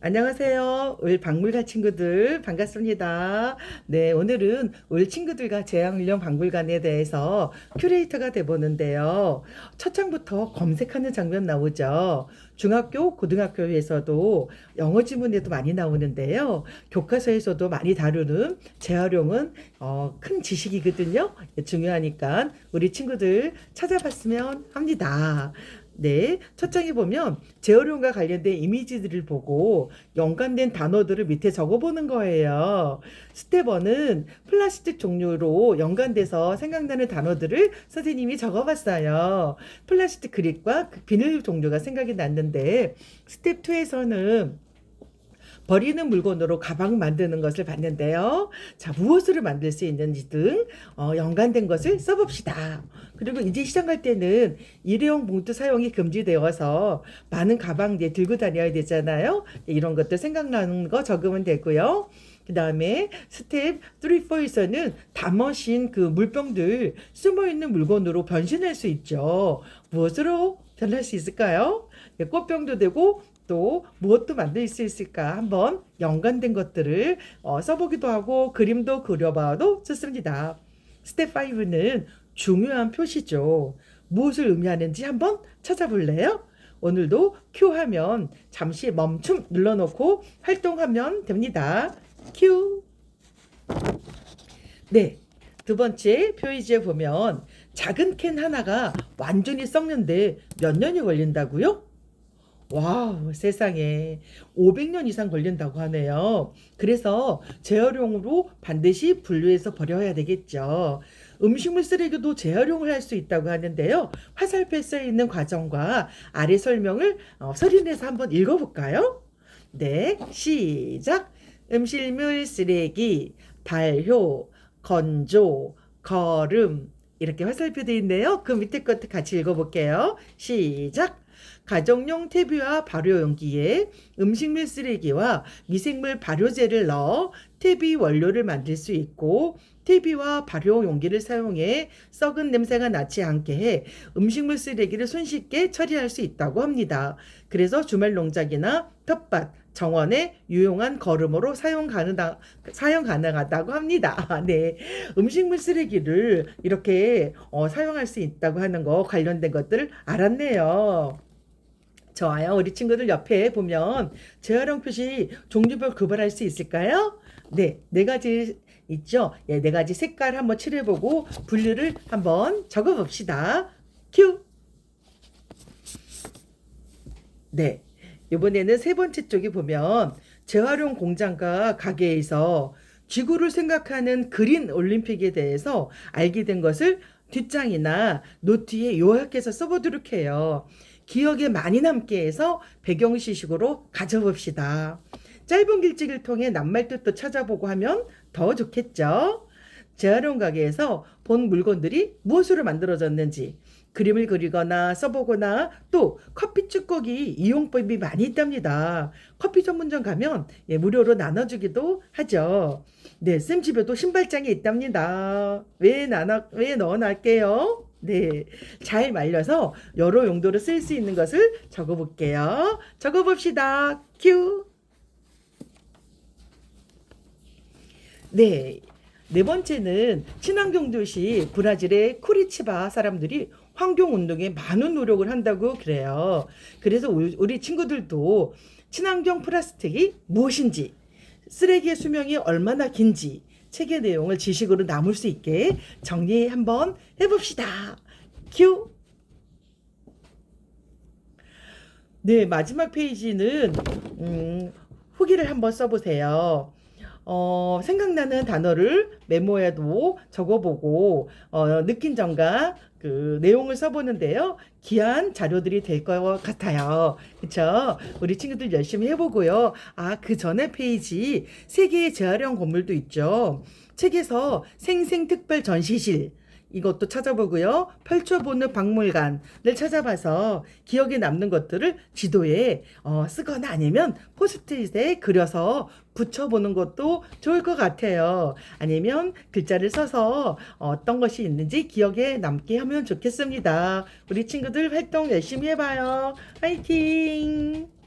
안녕하세요. 올 박물관 친구들 반갑습니다. 네, 오늘은 올 친구들과 재학령 박물관에 대해서 큐레이터가 돼 보는데요. 첫 장부터 검색하는 장면 나오죠. 중학교, 고등학교에서도 영어 지문에도 많이 나오는데요. 교과서에서도 많이 다루는 재활용은 어, 큰 지식이거든요. 중요하니까 우리 친구들 찾아봤으면 합니다. 네, 첫 장에 보면 재활용과 관련된 이미지들을 보고 연관된 단어들을 밑에 적어보는 거예요. 스텝 1은 플라스틱 종류로 연관돼서 생각나는 단어들을 선생님이 적어봤어요. 플라스틱 그립과 그 비닐 종류가 생각이 났는데 스텝 2에서는 버리는 물건으로 가방 만드는 것을 봤는데요. 자, 무엇으로 만들 수 있는지 등 어, 연관된 것을 써봅시다. 그리고 이제 시장 갈 때는 일회용 봉투 사용이 금지되어서 많은 가방 이제 들고 다녀야 되잖아요. 이런 것들 생각나는 거 적으면 되고요. 그 다음에 스텝 3, 4에서는 담으신 그 물병들 숨어있는 물건으로 변신할 수 있죠. 무엇으로 변할 수 있을까요? 예, 꽃병도 되고 또 무엇도 만들 수 있을까 한번 연관된 것들을 어, 써보기도 하고 그림도 그려봐도 좋습니다. 스텝 5는 중요한 표시죠. 무엇을 의미하는지 한번 찾아볼래요? 오늘도 큐 하면 잠시 멈춤 눌러놓고 활동하면 됩니다. 큐. 네. 두 번째 표이지에 보면 작은 캔 하나가 완전히 썩는데 몇 년이 걸린다고요? 와우, 세상에 500년 이상 걸린다고 하네요. 그래서 재활용으로 반드시 분류해서 버려야 되겠죠. 음식물 쓰레기도 재활용을 할 수 있다고 하는데요. 화살표에 써 있는 과정과 아래 설명을 어, 소리내서 한번 읽어볼까요? 네, 시작. 음식물 쓰레기, 발효, 건조, 거름 이렇게 화살표 되어 있네요. 그 밑에 것도 같이 읽어볼게요. 시작. 가정용 퇴비와 발효 용기에 음식물 쓰레기와 미생물 발효제를 넣어 퇴비 원료를 만들 수 있고 퇴비와 발효 용기를 사용해 썩은 냄새가 나지 않게 해 음식물 쓰레기를 손쉽게 처리할 수 있다고 합니다. 그래서 주말 농장이나 텃밭, 정원에 유용한 거름으로 사용 가능하, 사용 가능하다고 합니다. 네. 음식물 쓰레기를 이렇게 어, 사용할 수 있다고 하는 거 관련된 것들을 알았네요. 좋아요. 우리 친구들 옆에 보면 재활용 표시 종류별 구별할 수 있을까요? 네, 네 가지 있죠? 예, 네 가지 색깔 한번 칠해보고 분류를 한번 적어봅시다. 큐! 네, 이번에는 세 번째 쪽에 보면 재활용 공장과 가게에서 지구를 생각하는 그린 올림픽에 대해서 알게 된 것을 뒷장이나 노트에 요약해서 써보도록 해요. 기억에 많이 남게 해서 배경시식으로 가져봅시다. 짧은 길찍이를 통해 낱말 뜻도 찾아보고 하면 더 좋겠죠? 재활용 가게에서 본 물건들이 무엇으로 만들어졌는지 그림을 그리거나 써보거나 또 커피 쭈꺼기 이용법이 많이 있답니다. 커피 전문점 가면 예, 무료로 나눠주기도 하죠. 네, 쌤 집에도 신발장이 있답니다. 왜 나눠, 왜 넣어놨게요? 네, 잘 말려서 여러 용도로 쓸 수 있는 것을 적어볼게요. 적어봅시다. 큐. 네, 네 번째는 친환경 도시 브라질의 쿠리치바 사람들이 환경 운동에 많은 노력을 한다고 그래요. 그래서 우리 친구들도 친환경 플라스틱이 무엇인지, 쓰레기의 수명이 얼마나 긴지 책의 내용을 지식으로 남을 수 있게 정리 한번 해봅시다. 큐. 네, 마지막 페이지는 음, 후기를 한번 써보세요. 어, 생각나는 단어를 메모에도 적어보고 어, 느낀 점과 그 내용을 써보는데요. 귀한 자료들이 될 것 같아요. 그쵸? 우리 친구들 열심히 해보고요. 아, 그 전에 페이지 세계의 재활용 건물도 있죠. 책에서 생생특별 전시실 이것도 찾아보고요. 펼쳐보는 박물관을 찾아봐서 기억에 남는 것들을 지도에 어, 쓰거나 아니면 포스트잇에 그려서 붙여보는 것도 좋을 것 같아요. 아니면 글자를 써서 어떤 것이 있는지 기억에 남게 하면 좋겠습니다. 우리 친구들 활동 열심히 해봐요. 화이팅!